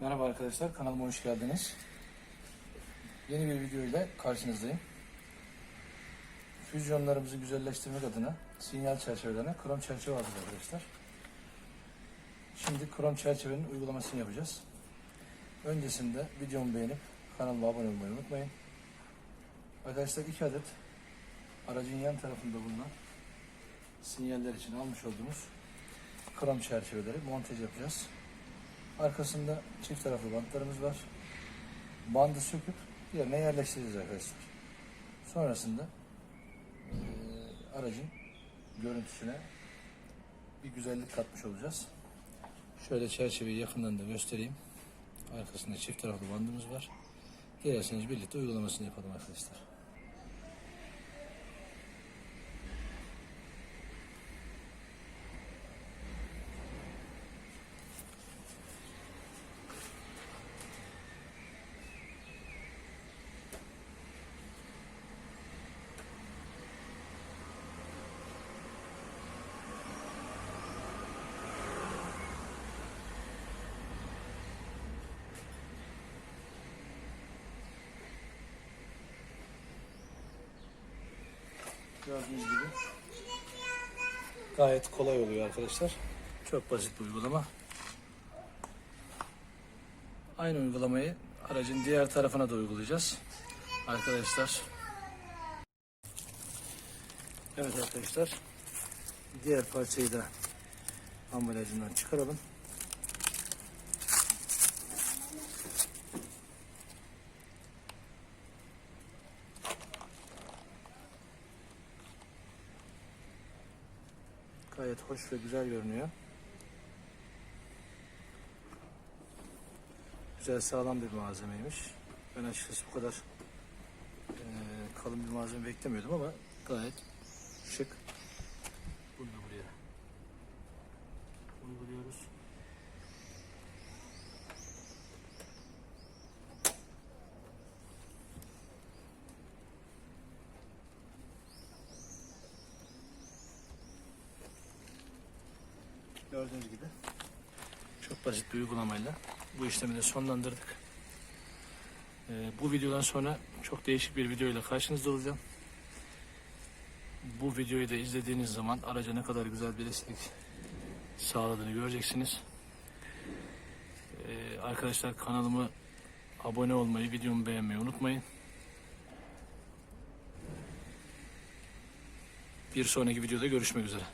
Merhaba arkadaşlar, kanalıma hoş geldiniz. Yeni bir video ile karşınızdayım. Füzyonlarımızı güzelleştirmek adına sinyal çerçevelerine krom çerçeve aldık arkadaşlar. Şimdi krom çerçevenin uygulamasını yapacağız. Öncesinde videomu beğenip kanalıma abone olmayı unutmayın. Arkadaşlar iki adet aracın yan tarafında bulunan sinyaller için almış olduğumuz krom çerçeveleri montaj yapacağız. Arkasında çift taraflı bantlarımız var. Bandı söküp yerine yerleştireceğiz arkadaşlar. Sonrasında eee, aracın görüntüsüne bir güzellik katmış olacağız. Şöyle çerçeveyi yakından da göstereyim. Arkasında çift taraflı bandımız var. Dilerseniz birlikte uygulamasını yapalım arkadaşlar. Gördüğünüz gibi gayet kolay oluyor arkadaşlar. Çok basit bir uygulama. Aynı uygulamayı aracın diğer tarafına da uygulayacağız. Arkadaşlar. Evet arkadaşlar. Diğer parçayı da ambalajından çıkaralım. Gayet hoş ve güzel görünüyor. Güzel sağlam bir malzemeymiş. Ben açıkçası bu kadar eee, kalın bir malzeme beklemiyordum ama gayet şık. Bunu da buraya Gördüğünüz gibi çok basit bir uygulamayla bu işlemi de sonlandırdık. Ee, bu videodan sonra çok değişik bir video ile karşınızda olacağım. Bu videoyu da izlediğiniz zaman araca ne kadar güzel bir esnek sağladığını göreceksiniz. Ee, arkadaşlar kanalıma abone olmayı, videomu beğenmeyi unutmayın. Bir sonraki videoda görüşmek üzere.